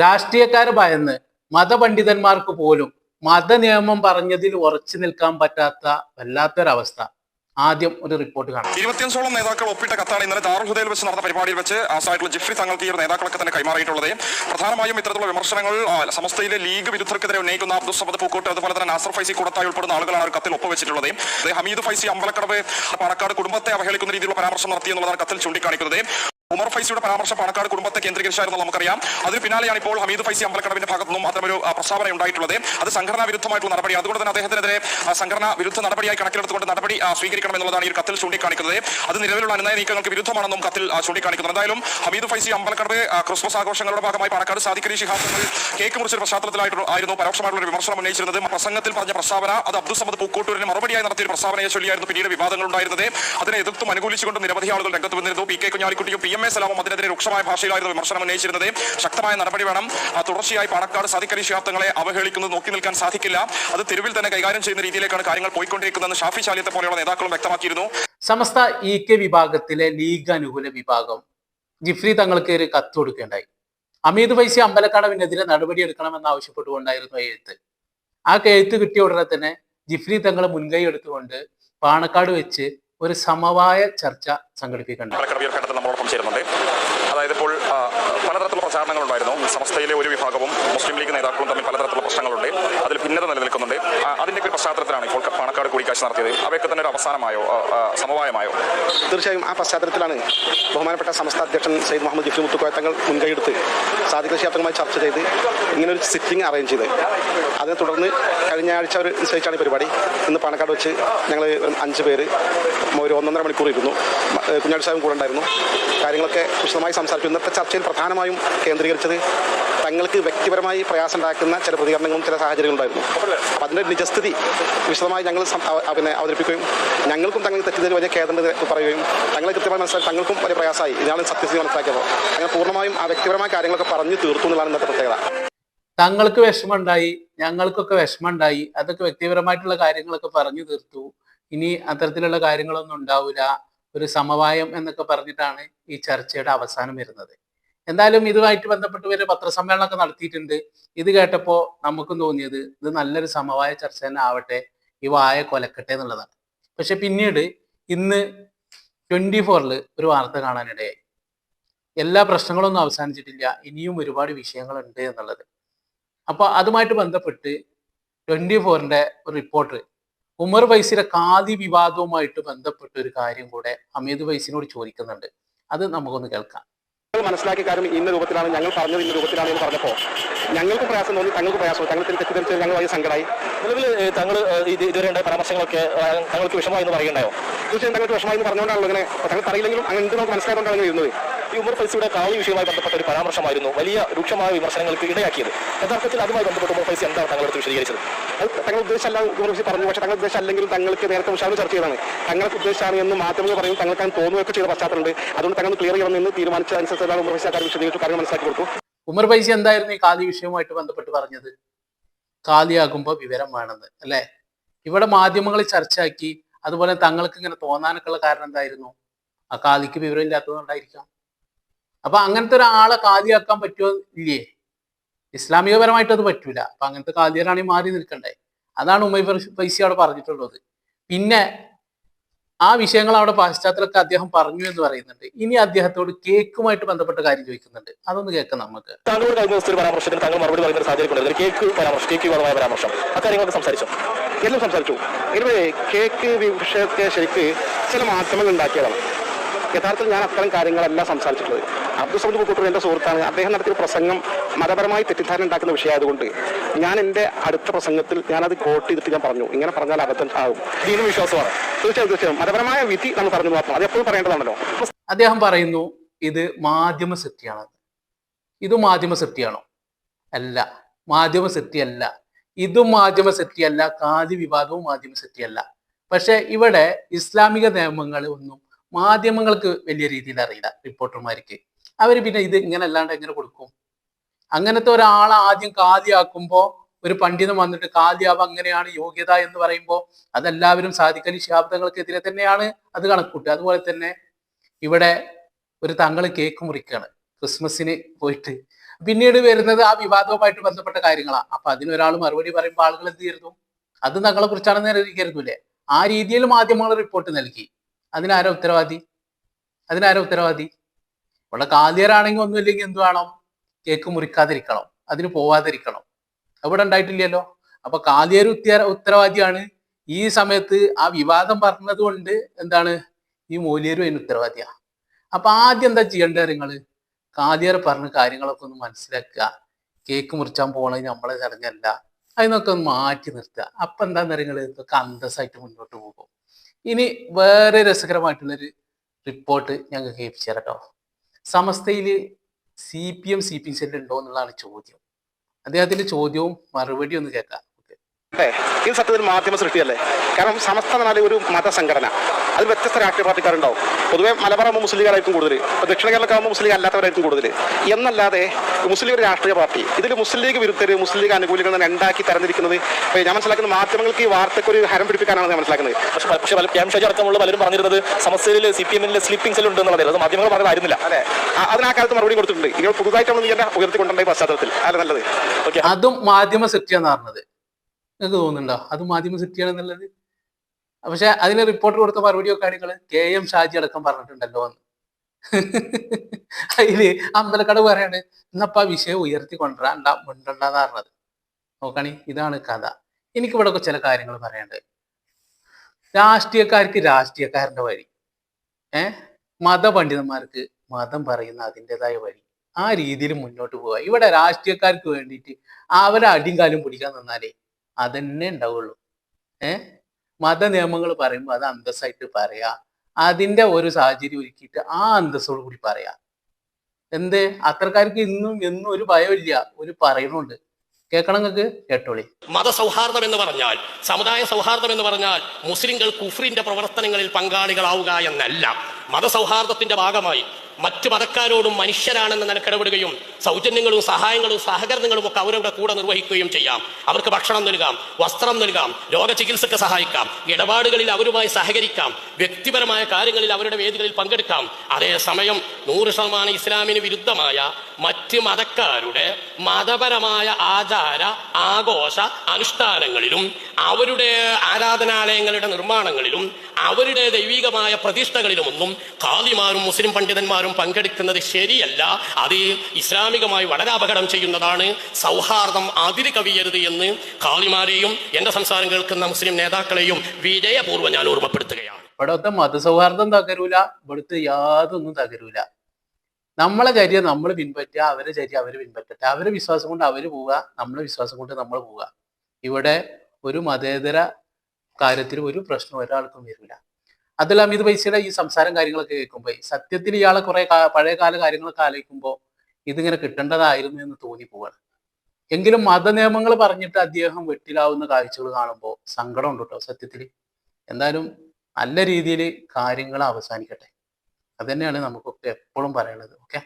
രാഷ്ട്രീയക്കാർ ഭയന്ന് മതപണ്ഡിതന്മാർക്ക് പോലും മതനിയമം പറഞ്ഞതിൽ ഉറച്ചു നിൽക്കാൻ പറ്റാത്ത വല്ലാത്തൊരവസ്ഥ. ആദ്യം ഒരു റിപ്പോർട്ട് കാണാം. ഇരുപത്തിയഞ്ചോളം നേതാക്കൾ ഒപ്പിട്ട കത്താണ് ഇന്നലെ ദാറുൽ ഹുദയിൽ വെച്ച് നടന്ന പരിപാടിയിൽ വെച്ച് ആസായിട്ടുള്ള ജിഫ്രി തങ്ങൾക്ക് ഈ നേതാക്കളൊക്കെ തന്നെ കൈമാറിയിട്ടുള്ളത്. പ്രധാനമായും ഇത്തരത്തിലുള്ള വിമർശനങ്ങൾ സമസ്തയിലെ ലീഗ് വിരുദ്ധർക്കെതിരെ ഉന്നയിക്കുന്ന അബ്ദുൾ സമദ് പൂക്കോട്ട് അതുപോലെ തന്നെ നാസർ ഫൈസി കൂടത്തായി ഉൾപ്പെടുന്ന ആളുകളാണ് ഒരു കത്തിൽ ഒപ്പുവെച്ചിട്ടുള്ളത്. ഹമീദ് ഫൈസി അമ്പലക്കടവ് പാണക്കാട് കുടുംബത്തെ അവഹേളിക്കുന്ന രീതിയിലുള്ള പരാമർശം നടത്തി എന്നുള്ളതാണ് കത്തിൽ ചൂണ്ടിക്കാണിക്കുന്നത്. ഉമർ ഫൈസിയുടെ പരാമർശം പാണക്കാട് കുടുംബത്തെ കേന്ദ്രീകരിച്ചായിരുന്നു നമുക്കറിയാം. അതിന് പിന്നാലെയാണ് ഇപ്പോൾ ഹമീദ് ഫൈസി അമ്പലക്കടവിന്റെ ഭാഗത്തു നിന്നും അത്തരമൊരു പ്രസ്താവന ഉണ്ടായിട്ടുള്ളത്. അത് സംഘടനാ വിരുദ്ധമായിട്ടുള്ള നടപടി. അതുകൊണ്ട് തന്നെ അദ്ദേഹത്തിനെതിരെ സംഘടനാ വിരുദ്ധ നടപടിയായി കണക്കിലെടുത്തുകൊണ്ട് നടപടി സ്വീകരിക്കണം എന്നുള്ളതാണ് ഈ കത്തിൽ ചൂണ്ടിക്കാണിക്കുന്നത്. അത് നിലവിലുള്ള അനുനയ നീക്കങ്ങൾക്ക് വിരുദ്ധമാണെന്നും കത്തിൽ ചൂണ്ടിക്കാണിക്കുന്നത് ചൂണ്ടിക്കാണിക്കുന്നു എന്തായാലും ഹമീദ് ഫൈസി അമ്പലക്കടവ് ക്രിസ്മസ് ആഘോഷങ്ങളുടെ ഭാഗമായി പാണക്കാട് സാദിഖലി ശിഹാബ് കേക്ക് മുറിച്ചൊരു പശ്ചാത്തലത്തിലായിട്ട് ആയിരുന്നു പരോക്ഷമായിട്ടുള്ള വിമർശനം ഉന്നയിച്ചിരുന്നത്. പ്രസംഗത്തിൽ പറഞ്ഞ പ്രസ്താവന അത് അബ്ദുൾ സമദ് പൂക്കോട്ടൂരിന് മറുപടിയായി നടത്തിയ പ്രസ്താവനയെ ചൊല്ലിയായിരുന്നു പിന്നീട് വിവാദങ്ങൾ ഉണ്ടായിരുന്നത് അതിനെ എതിർത്തും അനുകൂലിച്ചുകൊണ്ട് നിരവധി ആളുകൾ രംഗത്ത് വന്നിരുന്നു. പി കെ കുഞ്ഞാലിക്കുട്ടിയും പി എം എ സലാമും അതിനെതിരെ രൂക്ഷമായ ഭാഷയിലായിരുന്നു വിമർശനം ഉന്നയിച്ചിരുന്നത്. ശക്തമായ നടപടി വേണം. തുടർച്ചയായി പാണക്കാട് സാധിക്കരി ശാബ്ദങ്ങളെ അവഹേളിക്കുന്നത് നോക്കി നിൽക്കാൻ സാധിക്കില്ല. അത് തെരുവിൽ തന്നെ കൈകാര്യം ചെയ്യുന്ന രീതിയിലേക്കാണ് കാര്യങ്ങൾ പോയിക്കൊണ്ടിരിക്കുന്നതെന്ന് ഷാഫി ശാലിയത്തെ പോലെയുള്ള നേതാക്കളും വ്യക്തമാക്കിയിരുന്നു. സമസ്ത ഇ കെ വിഭാഗത്തിലെ ലീഗ് അനുകൂല വിഭാഗം ജിഫ്രി തങ്ങൾക്ക് ഒരു കത്ത് കൊടുക്കുകയുണ്ടായി അമീദ് വൈസി അമ്പലക്കടവിനെതിരെ നടപടിയെടുക്കണമെന്ന് ആവശ്യപ്പെട്ടുകൊണ്ടായിരുന്നു എഴുത്ത്. ആ എഴുത്ത് കിട്ടിയ ഉടനെ തന്നെ ജിഫ്രി തങ്ങൾ മുൻകൈ എടുത്തുകൊണ്ട് പാണക്കാട് വെച്ച് ഒരു സമവായ ചർച്ച സംഘടിപ്പിക്കേണ്ടത്. ചേരുന്നുണ്ട്. അതായത് ഇപ്പോൾ പലതരത്തിലുള്ള പ്രചാരണങ്ങൾ ഉണ്ടായിരുന്നു സമസ്തയിലെ ഒരു വിഭാഗവും മുസ്ലിം ലീഗ് നേതാക്കളും തമ്മിൽ പലതരത്തിലുള്ള പ്രശ്നങ്ങളുണ്ട്. അതിൽ ഭിന്നത നിലനിൽക്കുന്നുണ്ട്. അതിന്റെ ഒരു പശ്ചാത്തലത്തിലാണ് ഇപ്പോൾ പാണക്കാട് കൂടിക്കാഴ്ച നടത്തിയത്. അവയൊക്കെ തന്നെ ഒരു അവസാനമായോ സമവായമായോ? തീർച്ചയായും ആ പശ്ചാത്തലത്തിലാണ് ബഹുമാനപ്പെട്ട സംസ്ഥ അധ്യക്ഷൻ സയ്യിദ് മുഹമ്മദ് ജിഫ്രി മുത്തുക്കോയ തങ്ങൾ മുൻകൈയെടുത്ത് സാധിക ചർച്ച ചെയ്ത് ഇങ്ങനെ ഒരു സിറ്റിംഗ് അറേഞ്ച് ചെയ്ത്. അതിനെ തുടർന്ന് കഴിഞ്ഞ ആഴ്ച അവർ നിശ്ചയിച്ചാണ് പരിപാടി. ഇന്ന് പാണക്കാട് വെച്ച് ഞങ്ങൾ അഞ്ച് പേര് ഒരു ഒന്നൊന്നര മണിക്കൂർ ഇരുന്നു. കുഞ്ഞാടി സാഹിബും കൂടെ ഉണ്ടായിരുന്നു. കാര്യങ്ങളൊക്കെ വിശദമായി സംസാരിച്ചു. ഇന്നത്തെ ചർച്ചയിൽ പ്രധാനമായും കേന്ദ്രീകരിച്ചത്. തങ്ങൾക്ക് വ്യക്തിപരമായി പ്രയാസം ഉണ്ടാക്കുന്ന ചില പ്രതികരണങ്ങളും ചില സാഹചര്യങ്ങളും ഉണ്ടായിരുന്നു. അപ്പോൾ അതിന്റെ നിജസ്ഥിതി വിശദമായി ഞങ്ങൾ പിന്നെ അവതരിപ്പിക്കുകയും ഞങ്ങൾക്കും തങ്ങൾക്ക് തെറ്റിദ്ധരി വലിയ ഖേദം പറയുകയും തങ്ങളെ കൃത്യമായി മനസ്സിലാക്കി തങ്ങൾക്കും വലിയ പ്രയാസമായി. ഇതാണ് സത്യസ്ഥിതി മനസ്സിലാക്കിയത്. അങ്ങനെ പൂർണമായും ആ വ്യക്തിപരമായ കാര്യങ്ങളൊക്കെ പറഞ്ഞു തീർത്തു എന്നുള്ളതാണ് ഇന്നത്തെ പ്രത്യേകത. തങ്ങൾക്ക് വിഷമമുണ്ടായി ഞങ്ങൾക്കൊക്കെ വിഷമമുണ്ടായി അതൊക്കെ വ്യക്തിപരമായിട്ടുള്ള കാര്യങ്ങളൊക്കെ പറഞ്ഞു തീർത്തു. ഇനി അത്തരത്തിലുള്ള കാര്യങ്ങളൊന്നും ഉണ്ടാവില്ല ഒരു സമവായം എന്നൊക്കെ പറഞ്ഞിട്ടാണ് ഈ ചർച്ചയുടെ അവസാനം വരുന്നത്. എന്തായാലും ഇതുമായിട്ട് ബന്ധപ്പെട്ട് ഇവർ പത്രസമ്മേളനമൊക്കെ നടത്തിയിട്ടുണ്ട്. ഇത് കേട്ടപ്പോൾ നമുക്കും തോന്നിയത് ഇത് നല്ലൊരു സമവായ ചർച്ച തന്നെ ആവട്ടെ ഈ വായ കൊലക്കട്ടെ എന്നുള്ളതാണ്. പക്ഷെ പിന്നീട് ഇന്ന് ട്വന്റി ഫോറിൽ ഒരു വാർത്ത കാണാനിടയായി. എല്ലാ പ്രശ്നങ്ങളൊന്നും അവസാനിച്ചിട്ടില്ല ഇനിയും ഒരുപാട് വിഷയങ്ങളുണ്ട് എന്നുള്ളത്. അപ്പോൾ അതുമായിട്ട് ബന്ധപ്പെട്ട് ട്വന്റി ഫോറിന്റെ ഒരു റിപ്പോർട്ടർ ഉമർ വൈസിലെ കാതി വിവാദവുമായിട്ട് ബന്ധപ്പെട്ട ഒരു കാര്യം കൂടെ അമീത് വൈസിനോട് ചോദിക്കുന്നുണ്ട്. അത് നമുക്കൊന്ന് കേൾക്കാം. മനസ്സിലാക്കിയ കാര്യം ഇന്ന രൂപത്തിലാണ് ഞങ്ങൾ പറഞ്ഞത് ഇന്ന രൂപത്തിലാണ് എന്ന് പറഞ്ഞപ്പോൾ ഞങ്ങൾക്ക് പ്രയാസം തോന്നി തങ്ങൾക്ക് പ്രയാസം തങ്ങൾ തെറ്റിദ്ധരിച്ച് ഞങ്ങൾ വലിയ സങ്കടമായി നിലവിൽ തങ്ങൾ ഇത് ഇതുവരെ ഉണ്ടായ പരാമർശങ്ങളൊക്കെ തങ്ങൾക്ക് വിഷമമായി എന്ന് പറയുന്നുണ്ടായോ തീർച്ചയായും തങ്ങൾക്ക് വിഷമമായി എന്ന് പറഞ്ഞുകൊണ്ടാണല്ലോ ഇങ്ങനെ. തങ്ങൾക്ക് അറിയില്ലെങ്കിലും അങ്ങനെ എന്ത് നമുക്ക് മനസ്സിലാക്കൊണ്ടാണ് ഇരുന്നത്. ഈ ഉമർ ഫൈസിയുടെ കാവ്യ വിഷയവുമായി ബന്ധപ്പെട്ട ഒരു പരാമർശമായിരുന്നു വലിയ രൂക്ഷമായ വിമർശനങ്ങൾക്ക് ഇടയാക്കിയത്. യഥാർത്ഥത്തിൽ അതുമായി ബന്ധപ്പെട്ട് ഉമർ ഫൈസി എന്താണ് തങ്ങളുടെ വിശദീകരിച്ചത്? അത് തങ്ങൾ ഉദ്ദേശമല്ല ഉമർ ഫൈസി പറഞ്ഞു. പക്ഷേ തങ്ങൾ ഉദ്ദേശം അല്ലെങ്കിൽ തങ്ങൾക്ക് നേരത്തെ ഉഷാവ് ചർച്ച ചെയ്തതാണ്. തങ്ങൾക്ക് ഉദ്ദേശമാണ് എന്ന് മാധ്യമങ്ങൾ പറയും. തങ്ങൾക്ക് അങ്ങനെ തോന്നുകയൊക്കെ ചെയ്ത പശ്ചാത്തലമുണ്ട്. അതുകൊണ്ട് തങ്ങൾ ക്ലിയർ ചെയ്യണമെന്ന് തീരുമാനിച്ച അനുസരിച്ചാണ് ഉമർ ഫൈസി കാര്യം വിശദീകരിച്ചു. കാര്യം മനസ്സിലാക്കി കൊടുത്തു. ഉമർ ഫൈസി എന്തായിരുന്നു ഈ കാലി വിഷയവുമായിട്ട് ബന്ധപ്പെട്ട് പറഞ്ഞത്? കാലിയാകുമ്പോൾ വിവരം വേണമെന്ന് അല്ലേ? ഇവിടെ മാധ്യമങ്ങൾ ചർച്ചയാക്കി അതുപോലെ തങ്ങൾക്ക് ഇങ്ങനെ തോന്നാനൊക്കെയുള്ള കാരണം എന്തായിരുന്നു? ആ കാലിക്ക് വിവരം ഇല്ലാത്തതുകൊണ്ടായിരിക്കാം അപ്പൊ അങ്ങനത്തെ ഒരാളെ കാലിയാക്കാൻ പറ്റുമോ ഇല്ലേ? ഇസ്ലാമികപരമായിട്ട് അത് പറ്റൂല. അപ്പൊ അങ്ങനത്തെ കാലിയരാണെങ്കിൽ മാറി നിൽക്കണ്ടേ? അതാണ് ഉമൈ ഫൈസി അവിടെ പറഞ്ഞിട്ടുള്ളത്. പിന്നെ ആ വിഷയങ്ങൾ അവിടെ പാശ്ചാത്യത്തിലൊക്കെ അദ്ദേഹം പറഞ്ഞു എന്ന് പറയുന്നുണ്ട്. ഇനി അദ്ദേഹത്തോട് കേക്കുമായിട്ട് ബന്ധപ്പെട്ട കാര്യം ചോദിക്കുന്നുണ്ട്. അതൊന്ന് കേൾക്കാം നമുക്ക്. മറുപടി കേക്ക് കേക്ക് വിഷയത്തെ ശരിക്ക് ചില മാറ്റങ്ങൾ ഉണ്ടാക്കിയതാണ്. യഥാർത്ഥത്തിൽ ഞാൻ അത്തരം കാര്യങ്ങളെല്ലാം സംസാരിച്ചിട്ടുള്ളത്. അബ്ദുൾ സമദ് പൂക്കൂട്ടൂർ എന്റെ സുഹൃത്താണ്. അദ്ദേഹം നടത്തിയ പ്രസംഗം മതപരമായി തെറ്റിദ്ധാരണ ഉണ്ടാക്കുന്ന വിഷയമായതുകൊണ്ട് ഞാൻ എന്റെ അടുത്ത പ്രസംഗത്തിൽ ഞാനത് കോട്ട് ചെയ്തിട്ട് ഞാൻ പറഞ്ഞു. ഇങ്ങനെ പറഞ്ഞാൽ അബദ്ധം ആകും ഇതിനും വിശ്വാസമാണ്. തീർച്ചയായും തീർച്ചയായും. മതപരമായ വിധി നമ്മൾ പറഞ്ഞു മാത്രം. അത് എപ്പോഴും പറയേണ്ടതാണല്ലോ. അദ്ദേഹം പറയുന്നു ഇത് മാധ്യമ സൃഷ്ടിയാണ് ഇത് മാധ്യമ സൃഷ്ടിയാണോ അല്ല. മാധ്യമ സൃഷ്ടിയല്ല ഇതും മാധ്യമ സൃഷ്ടിയല്ല കാതി വിവാദവും മാധ്യമ സൃഷ്ടിയല്ല പക്ഷേ ഇവിടെ ഇസ്ലാമിക നിയമങ്ങൾ ഒന്നും മാധ്യമങ്ങൾക്ക് വലിയ രീതിയിൽ അറിയില്ല റിപ്പോർട്ടർമാർക്ക് അവർ പിന്നെ ഇത് ഇങ്ങനെ അല്ലാണ്ട് എങ്ങനെ കൊടുക്കും? അങ്ങനത്തെ ഒരാളെ ആദ്യം കാതിയാക്കുമ്പോൾ ഒരു പണ്ഡിതം വന്നിട്ട് കാതിയാവ അങ്ങനെയാണ് യോഗ്യത എന്ന് പറയുമ്പോൾ അതെല്ലാവരും സാധിക്കലി ശാബ്ദങ്ങൾക്കെതിരെ തന്നെയാണ് അത് കണക്കൂട്ടുക. അതുപോലെ തന്നെ ഇവിടെ ഒരു തങ്ങൾ കേക്ക് മുറിക്കുകയാണ് ക്രിസ്മസിന് പോയിട്ട്. പിന്നീട് വരുന്നത് ആ വിവാദവുമായിട്ട് ബന്ധപ്പെട്ട കാര്യങ്ങളാണ്. അപ്പൊ അതിനൊരാൾ മറുപടി പറയുമ്പോൾ ആളുകൾ എന്ത് ചെയ്തു അത് തങ്ങളെ കുറിച്ചാണെന്ന് കരുതൂലേ ആ രീതിയിൽ മാധ്യമങ്ങൾ റിപ്പോർട്ട് നൽകി. അതിനാരോ ഉത്തരവാദി? അതിനാരോ ഉത്തരവാദി? ഇവിടെ കാന്തിയരാണെങ്കിൽ ഒന്നുമില്ലെങ്കിൽ എന്ത് വേണം? കേക്ക് മുറിക്കാതിരിക്കണം. അതിന് പോവാതിരിക്കണം. അവിടെ ഉണ്ടായിട്ടില്ലല്ലോ. അപ്പൊ കാന്തിയർ ഉത്തര ഉത്തരവാദിയാണ്. ഈ സമയത്ത് ആ വിവാദം പറഞ്ഞത് കൊണ്ട് എന്താണ്? ഈ മൂല്യരും അതിന് ഉത്തരവാദിയാ. അപ്പൊ ആദ്യം എന്താ ചെയ്യേണ്ടത് നിങ്ങൾ കാതിയർ പറഞ്ഞ കാര്യങ്ങളൊക്കെ ഒന്ന് മനസ്സിലാക്കുക. കേക്ക് മുറിച്ചാൻ പോണത് നമ്മളെ ചടങ്ങല്ല അതിനൊക്കെ ഒന്ന് മാറ്റി നിർത്തുക. അപ്പൊ എന്താന്ന് നിങ്ങൾ ഇതൊക്കെ അന്തസ്സായിട്ട് മുന്നോട്ട് പോകും. ഇനി വേറെ രസകരമായിട്ടുള്ളൊരു റിപ്പോർട്ട് ഞങ്ങൾക്ക് കേൾപ്പിച്ചു തരാം കേട്ടോ സമസ്തയിൽ C P M C P M സെല്ലുണ്ടോ എന്നുള്ളതാണ് ചോദ്യം. അദ്ദേഹത്തിന്റെ ചോദ്യവും മറുപടിയും ഒന്ന് കേൾക്കാം. ഇത് സത്യത്തിൽ മാധ്യമ സൃഷ്ടിയല്ലേ? കാരണം സമസ്ത എന്ന് ഒരു മതസംഘടന. അതിൽ വ്യത്യസ്ത രാഷ്ട്രീയ പാർട്ടിക്കാരുണ്ടാവും. പൊതുവെ മലബാറാകുമ്പോൾ മുസ്ലിംകാരായിരിക്കും കൂടുതൽ ഇപ്പോൾ ദക്ഷിണ കേരളക്കാകുമ്പോൾ മുസ്ലിം അല്ലാത്തവരായിരിക്കും കൂടുതൽ എന്നല്ലാതെ മുസ്ലിം ഒരു രാഷ്ട്രീയ പാർട്ടി. ഇതിൽ മുസ്ലിം ലീഗ് വിരുദ്ധര് മുസ്ലിം ലീഗ് അനുകൂലികൾ തന്നെ ഉണ്ടാക്കി തരംതിരിക്കുന്നത് ഞാൻ മനസ്സിലാക്കുന്ന മാധ്യമങ്ങൾക്ക് ഈ വാർത്തയ്ക്ക് ഒരു ഹരം പിടിപ്പിക്കാനാണ് ഞാൻ മനസ്സിലാക്കുന്നത്. പക്ഷേ പക്ഷേ എം ഷാജി അടക്കമുള്ള പലരും പറഞ്ഞിരുന്നത് സമസ്തയിൽ സി പി എമ്മിലെ സ്ലീപ്പിംഗ് സെൽ ഉണ്ട് എന്നുള്ളത് അത് മാധ്യമങ്ങൾ പറഞ്ഞതായിരുന്നില്ല ആയിരുന്നില്ല അല്ലെ അതിന് ആ കാലത്ത് മറുപടി കൊടുത്തിട്ടുണ്ട്. ഇനി പുതുതായിട്ടാണ് നീ എന്നെ ഉയർത്തിക്കൊണ്ടുണ്ടായി പശ്ചാത്തലത്തിൽ. അല്ല നല്ലത്. ഓക്കെ അതും മാധ്യമ സൃഷ്ടിയെന്ന് പറഞ്ഞത്. നിങ്ങൾക്ക് തോന്നുന്നുണ്ടോ? അത് മാധ്യമ സിറ്റിയാണെന്നുള്ളത് പക്ഷെ അതിന് റിപ്പോർട്ട് കൊടുത്ത മറുപടിയോ കാര്യങ്ങൾ കെ എം ഷാജി അടക്കം പറഞ്ഞിട്ടുണ്ടല്ലോ എന്ന്. അതിൽ അമ്പലക്കട പറയാണ് എന്നപ്പ ആ വിഷയം ഉയർത്തി കൊണ്ടുവരാണ്ട മുണ്ടണ്ടെന്ന് പറഞ്ഞത്. നോക്കണി ഇതാണ് കഥ. എനിക്കിവിടെ ചില കാര്യങ്ങൾ പറയാനുണ്ട്. രാഷ്ട്രീയക്കാർക്ക് രാഷ്ട്രീയക്കാരന്റെ വഴി. ഏ? മതപണ്ഡിതന്മാർക്ക് മതം പറയുന്ന അതിന്റെതായ വഴി. ആ രീതിയിൽ മുന്നോട്ട് പോവുക. ഇവിടെ രാഷ്ട്രീയക്കാർക്ക് വേണ്ടിയിട്ട് അവരെ അടിയും കാലും പിടിക്കാൻ നിന്നാലേ അതന്നെ ഉണ്ടാവുള്ളൂ. ഏ? മത നിയമങ്ങൾ പറയുമ്പോൾ അത് അന്തസ്സായിട്ട് പറയാ. അതിന്റെ ഒരു സാഹചര്യം ഒരുക്കിയിട്ട് ആ അന്തസ്സോട് കൂടി പറയാ. എന്ത്? അത്രക്കാർക്ക് ഇന്നും എന്നും ഒരു ഭയമില്ല. ഒരു പറയുന്നുണ്ട് കേൾക്കണം നിങ്ങൾക്ക്? കേട്ടോളി. മതസൗഹാർദ്ദം എന്ന് പറഞ്ഞാൽ സമുദായ സൗഹാർദ്ദം എന്ന് പറഞ്ഞാൽ മുസ്ലിങ്ങൾ കുഫ്രിന്റെ പ്രവർത്തനങ്ങളിൽ പങ്കാളികളാവുക എന്നല്ല. മതസൗഹാർദ്ദത്തിന്റെ ഭാഗമായി മറ്റു മതക്കാരോടും മനുഷ്യരാണെന്ന് നിനക്കിടപെടുകയും സൗജന്യങ്ങളും സഹായങ്ങളും സഹകരണങ്ങളും ഒക്കെ അവരുടെ കൂടെ നിർവഹിക്കുകയും ചെയ്യാം. അവർക്ക് ഭക്ഷണം നൽകാം വസ്ത്രം നൽകാം രോഗചികിത്സക്ക് സഹായിക്കാം ഇടപാടുകളിൽ അവരുമായി സഹകരിക്കാം വ്യക്തിപരമായ കാര്യങ്ങളിൽ അവരുടെ വേദികളിൽ പങ്കെടുക്കാം. അതേസമയം നൂറ് ശതമാനം ഇസ്ലാമിന് വിരുദ്ധമായ മറ്റ് മതക്കാരുടെ മതപരമായ ആചാര ആഘോഷ അനുഷ്ഠാനങ്ങളിലും അവരുടെ ആരാധനാലയങ്ങളുടെ നിർമ്മാണങ്ങളിലും അവരുടെ ദൈവികമായ പ്രതിഷ്ഠകളിലുമൊന്നും ഖാദിമാരും മുസ്ലിം പണ്ഡിതന്മാരും പങ്കെടുക്കുന്നത് ശരിയല്ല. അത് ഇസ്ലാമികമായി വളരെ അപകടം ചെയ്യുന്നതാണ്. സൗഹാർദ്ദം അതിര് കവിയരുത് എന്ന് ഖാദിമാരെയും എന്റെ സംസാരം കേൾക്കുന്ന മുസ്ലിം നേതാക്കളെയും വിജയപൂർവം ഞാൻ ഓർമ്മപ്പെടുത്തുകയാണ്. ഇവിടുത്തെ മതസൗഹാർദ്ദം തകരൂല. ഇവിടുത്തെ യാതൊന്നും തകരൂല. നമ്മളെ ചര്യ നമ്മൾ പിൻപറ്റുക അവരെ ചര്യ അവർ പിൻപറ്റട്ടെ. അവരെ വിശ്വാസം കൊണ്ട് അവർ പോവുക നമ്മളെ വിശ്വാസം കൊണ്ട് നമ്മൾ പോവുക. ഇവിടെ ഒരു മതേതര കാര്യത്തിൽ ഒരു പ്രശ്നം ഒരാൾക്കും വരില്ല. അതെല്ലാം ഇത് പൈസയുടെ ഈ സംസാരം കാര്യങ്ങളൊക്കെ കേൾക്കുമ്പോൾ സത്യത്തിൽ ഇയാളെ കുറെ പഴയ കാല കാര്യങ്ങളൊക്കെ ആലോചിക്കുമ്പോൾ ഇതിങ്ങനെ കിട്ടേണ്ടതായിരുന്നു എന്ന് തോന്നിപ്പോവാണ് എങ്കിലും മത മതനിയമങ്ങൾ പറഞ്ഞിട്ട് അദ്ദേഹം വെട്ടിലാവുന്ന കാഴ്ചകൾ കാണുമ്പോൾ സങ്കടം ഉണ്ട് കേട്ടോ സത്യത്തിൽ? എന്തായാലും നല്ല രീതിയിൽ കാര്യങ്ങൾ അവസാനിക്കട്ടെ. അത് തന്നെയാണ് നമുക്കൊക്കെ എപ്പോഴും പറയണത്. ഓക്കെ